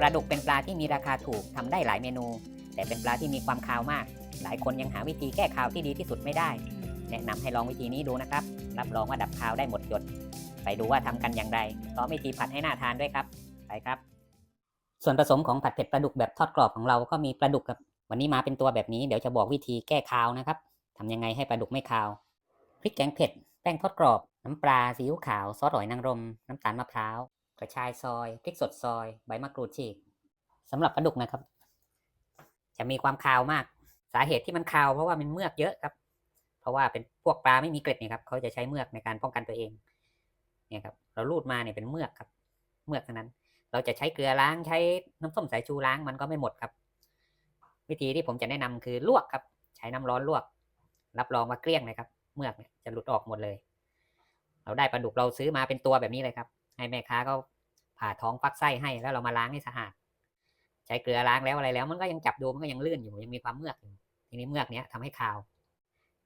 ปลาดุกเป็นปลาที่มีราคาถูกทำได้หลายเมนู แต่เป็นปลาที่มีความคาวมาก หลายคนยังหาวิธีแก้คาวที่ดีที่สุดไม่ได้ แนะนำให้ลองวิธีนี้ดูนะครับ รับรองว่าดับคาวได้หมดจด ไปดูว่าทำกันอย่างไรพร้อมวิธีผัดให้น่าทานด้วยครับ ไปครับ ส่วนผสมของผัดเผ็ดปลาดุกแบบทอดกรอบของเราก็มีปลาดุกครับ วันนี้มาเป็นตัวแบบนี้เดี๋ยวจะบอกวิธีแก้คาวนะครับทำยังไงให้ปลาดุกไม่คาว พริกแกงเผ็ด แป้งทอดกรอบ น้ำปลาซีอิ๊วขาว ซอสหอยนางรม น้ำตาลมะพร้าว กระชายซอยพริกสดซอย ใบมะกรูดฉีกสำหรับปลาดุกนะครับ จะมีความคาวมาก สาเหตุที่มันคาวเพราะว่ามันเมือกเยอะครับ เพราะว่าเป็นพวกปลาไม่มีเกล็ดเนี่ยครับเขาจะใช้เมือกในการป้องกันตัวเองเนี่ยครับเราลูดมาเนี่ยเป็นเมือกครับ เมือกทั้งนั้น เราจะใช้เกลือล้างใช้น้ำส้มสายชูล้างมันก็ไม่หมดครับ วิธีที่ผมจะแนะนำคือลวกครับ ใช้น้ำร้อนลวก รับรองว่าเกลี้ยงเลยครับ เมือกเนี่ยจะหลุดออกหมดเลย เราได้ปลาดุกเราซื้อมาเป็นตัวแบบนี้เลยครับ ให้แม่ค้าเขาผ่าท้องฟักไส้ให้แล้วเรามาล้างให้สะอาด ใช้เกลือล้างแล้วอะไรแล้ว มันก็ยังจับดูมันก็ยังลื่นอยู่ยังมีความเมือกอยู่ทีนี้เมือกเนี้ยทำให้คาว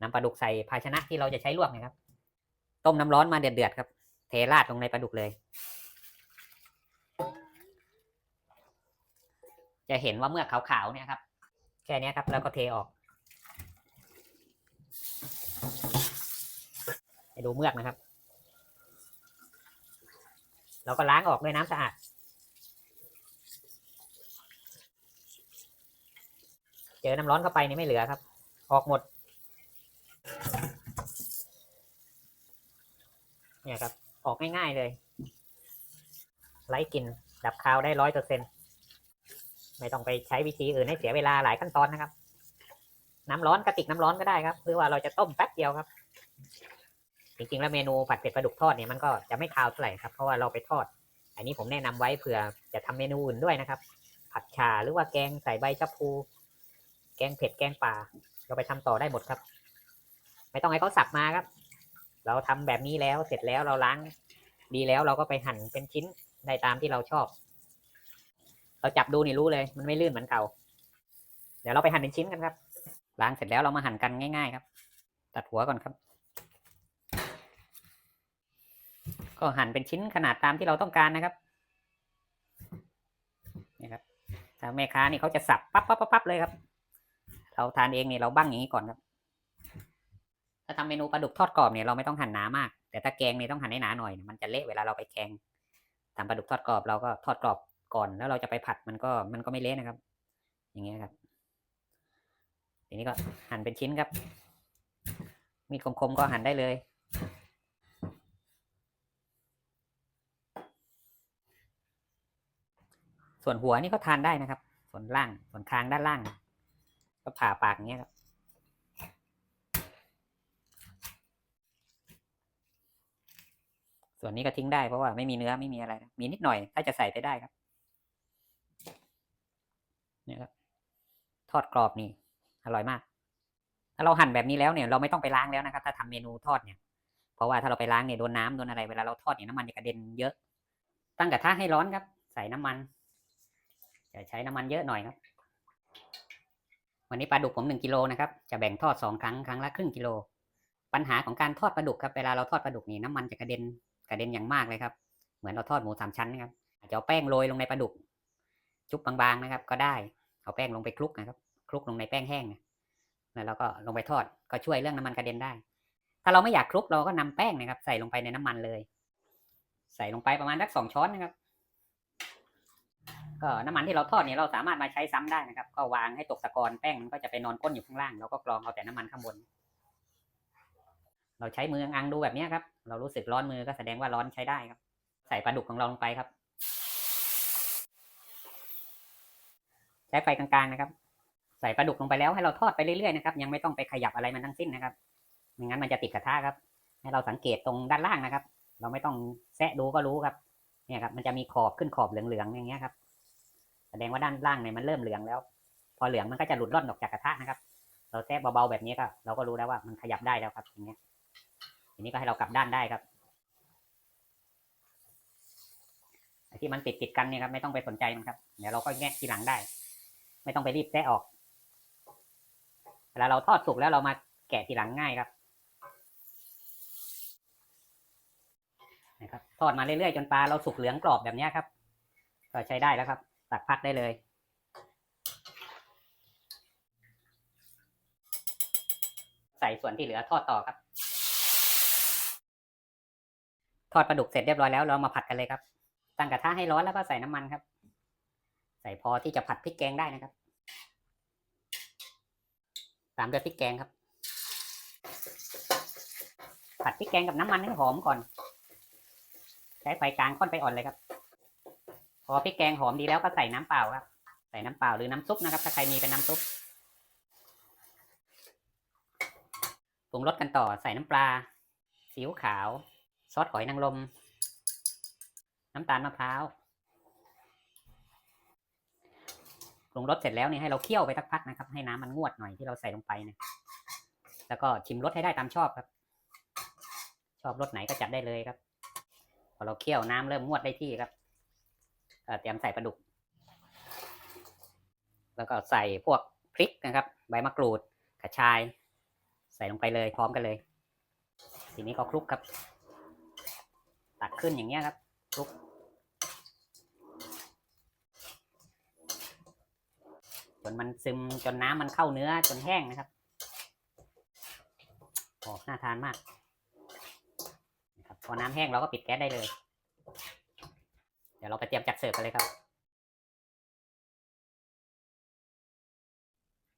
นำปลาดุกใส่ภาชนะที่เราจะใช้ลวกนะครับ ต้มน้ำร้อนมาเดือดๆครับ เทราดลงในปลาดุกเลย จะเห็นว่าเมือกขาวๆเนี่ยครับ แค่นี้ครับ แล้วก็เทออกให้ดูเมือกนะครับ เราก็ล้างออกด้วยน้ำสะอาด เจอน้ำร้อนเข้าไปนี่ไม่เหลือครับ ออกหมด เนี่ยครับ ออกง่ายๆเลยไล่กลิ่นดับคาวได้ร้อยเปอร์เซ็นไม่ต้องไปใช้วิธีอื่นให้เสียเวลาหลายขั้นตอนนะครับ น้ำร้อนกระติกน้ำร้อนก็ได้ครับ หรือว่าเราจะต้มแป๊บเดียวครับ จริงๆแล้วเมนูผัดเผ็ดปลาดุกทอดเนี่ยมันก็จะไม่คาวเท่าไหร่ครับเพราะว่าเราไปทอด อันนี้ผมแนะนำไว้เผื่อจะทำเมนูอื่นด้วยนะครับ ผัดชาหรือว่าแกงใส่ใบชะพูแกงเผ็ดแกงป่า เราไปทำต่อได้หมดครับ ไม่ต้องให้เขาสับมาครับ เราทำแบบนี้แล้วเสร็จแล้วเราล้างดีแล้วเราก็ไปหั่นเป็นชิ้นได้ตามที่เราชอบ เราจับดูนี่รู้เลย มันไม่ลื่นเหมือนเก่า เดี๋ยวเราไปหั่นเป็นชิ้นกันครับล้างเสร็จแล้วเรามาหั่นกันง่าย ๆ ครับ ตัดหัวก่อนครับ ก็หั่นเป็นชิ้นขนาดตามที่เราต้องการนะครับนี่ครับถ้าแม่ค้านี่เขาจะสับปั๊บปั๊บปั๊บเลยครับ เราทานเองนี่เราบั้งอย่างนี้ก่อนครับ ถ้าทำเมนูปลาดุกทอดกรอบเนี่ยเราไม่ต้องหั่นหนามาก แต่ถ้าแกงเนี่ยต้องหั่นให้หนาหน่อย มันจะเละเวลาเราไปแกงทำปลาดุกทอดกรอบเราก็ทอดกรอบก่อน แล้วเราจะไปผัดมันก็มันก็ไม่เละนะครับ อย่างเงี้ยครับทีนี้ก็หั่นเป็นชิ้นครับ มีคมๆก็หั่นได้เลย ส่วนหัวนี่ก็ทานได้นะครับ ส่วนล่าง ส่วนคางด้านล่าง ก็ผ่าปากอย่างเงี้ยครับ ส่วนนี้ก็ทิ้งได้เพราะว่าไม่มีเนื้อไม่มีอะไรนะมีนิดหน่อย ถ้าจะใส่ไปได้ครับเนี่ยครับ ทอดกรอบนี่อร่อยมาก ถ้าเราหั่นแบบนี้แล้วเนี่ย เราไม่ต้องไปล้างแล้วนะครับ ถ้าทำเมนูทอดเนี่ย เพราะว่าถ้าเราไปล้างเนี่ยโดนน้ำโดนอะไร เวลาเราทอดเนี่ยน้ำมันจะกระเด็นเยอะ ตั้งกระทะให้ร้อนครับ ใส่น้ำมัน จะใช้น้ำมันเยอะหน่อยครับ วันนี้ปลาดุกผมหนึ่งกิโลนะครับ จะแบ่งทอดสองครั้งครั้งละครึ่งกิโล ปัญหาของการทอดปลาดุกครับ เวลาเราทอดปลาดุกนี่น้ำมันจะกระเด็นกระเด็นอย่างมากเลยครับ เหมือนเราทอดหมูสามชั้นนะครับ อาจจะเอาแป้งโรยลงในปลาดุกชุบบางๆนะครับ ก็ได้ เอาแป้งลงไปคลุกนะครับ คลุกลงในแป้งแห้งนะแล้วเราก็ลงไปทอด ก็ช่วยเรื่องน้ำมันกระเด็นได้ ถ้าเราไม่อยากคลุกเราก็นำแป้งนะครับ ใส่ลงไปในน้ำมันเลย ใส่ลงไปประมาณสักสองช้อนนะครับ ก็น้ำมันที่เราทอดเนี่ยเราสามารถมาใช้ซ้ำได้นะครับ ก็วางให้ตกตะกอนแป้งมันก็จะไปนอนก้นอยู่ข้างล่างเราก็กรองเอาแต่น้ำมันข้างบน เราใช้มืออังดูแบบนี้ครับ เรารู้สึกร้อนมือก็แสดงว่าร้อนใช้ได้ครับ ใส่ปลาดุกของเราลงไปครับ ใช้ไฟกลางๆนะครับ ใส่ปลาดุกลงไปแล้วให้เราทอดไปเรื่อยๆนะครับยังไม่ต้องไปขยับอะไรมันทั้งสิ้นนะครับไม่งั้นมันจะติดกระทะครับให้เราสังเกตตรงด้านล่างนะครับ เราไม่ต้องแซะดูก็รู้ครับเนี่ยครับ มันจะมีขอบขึ้นขอบเหลืองๆอย่างเงี้ยครับ แสดงว่าด้านล่างเนี่ยมันเริ่มเหลืองแล้ว พอเหลืองมันก็จะหลุดร่อนออกจากกระทะนะครับ เราแทะเบาๆแบบนี้ก็เราก็รู้แล้วว่ามันขยับได้แล้วครับอย่างเงี้ยทีนี้ก็ให้เรากลับด้านได้ครับที่มันติดติดกันเนี่ยครับไม่ต้องไปสนใจมันครับเดี๋ยวเราก็แงะทีหลังได้ ไม่ต้องไปรีบแทะออกเวลาเราทอดสุกแล้วเรามาแกะทีหลังง่ายครับนะครับ ทอดมาเรื่อยๆจนปลาเราสุกเหลืองกรอบแบบนี้ครับ ก็ใช้ได้แล้วครับ ตักพักได้เลยใส่ส่วนที่เหลือทอดต่อครับ ทอดปลาดุกเสร็จเรียบร้อยแล้วเรามาผัดกันเลยครับ ตั้งกระทะให้ร้อนแล้วก็ใส่น้ำมันครับ ใส่พอที่จะผัดพริกแกงได้นะครับ ตามด้วยพริกแกงครับ ผัดพริกแกงกับน้ำมันให้หอมก่อน ใช้ไฟกลางค่อนไปอ่อนเลยครับ พอพริกแกงหอมดีแล้วก็ใส่น้ำเปล่าครับ ใส่น้ำเปล่าหรือน้ำซุปนะครับ ถ้าใครมีเป็นน้ำซุปปรุงรสกันต่อใส่น้ำปลาซีอิ๊วขาว ซอสหอยนางรมน้ำตาลมะพร้าวปรุงรสเสร็จแล้วเนี่ยให้เราเคี่ยวไปสักพักนะครับ ให้น้ำมันงวดหน่อยที่เราใส่ลงไปนะแล้วก็ชิมรสให้ได้ตามชอบครับ ชอบรสไหนก็จัดได้เลยครับ พอเราเคี่ยวน้ำเริ่มงวดได้ที่ครับ เตรียมใส่ปลาดุก แล้วก็ใส่พวกพริกนะครับ ใบมะกรูดกระชาย ใส่ลงไปเลยพร้อมกันเลย ทีนี้ก็คลุกครับ ตักขึ้นอย่างเงี้ยครับคลุกจนมันซึมจนน้ำมันเข้าเนื้อจนแห้งนะครับโอ้น่าทานมากนะครับพอน้ำแห้งเราก็ปิดแก๊สได้เลย ดี๋ยวเราไปเตรียมจัดเสิร์ฟกันเลยครับ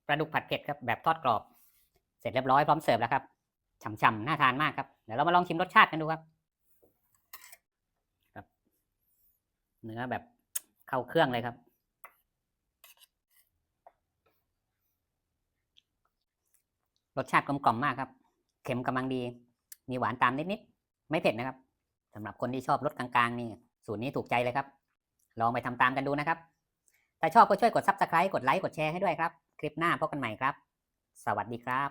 ปลาดุกผัดเผ็ดครับแบบทอดกรอบ เสร็จเรียบร้อยพร้อมเสิร์ฟแล้วครับฉ่ำๆน่าทานมากครับเดี๋ยวเรามาลองชิมรสชาติกันดูครับครับเนื้อแบบเข้าเครื่องเลยครับ รสชาติกลมกล่อมมากครับ เค็มกำลังดี มีหวานตามนิดๆไม่เผ็ดนะครับสำหรับคนที่ชอบรสกลางๆนี่ สูตรนี้ถูกใจเลยครับ ลองไปทำตามกันดูนะครับ ถ้าชอบก็ช่วยกด subscribe กดไลค์กดแชร์ให้ด้วยครับ คลิปหน้าพบกันใหม่ครับ สวัสดีครับ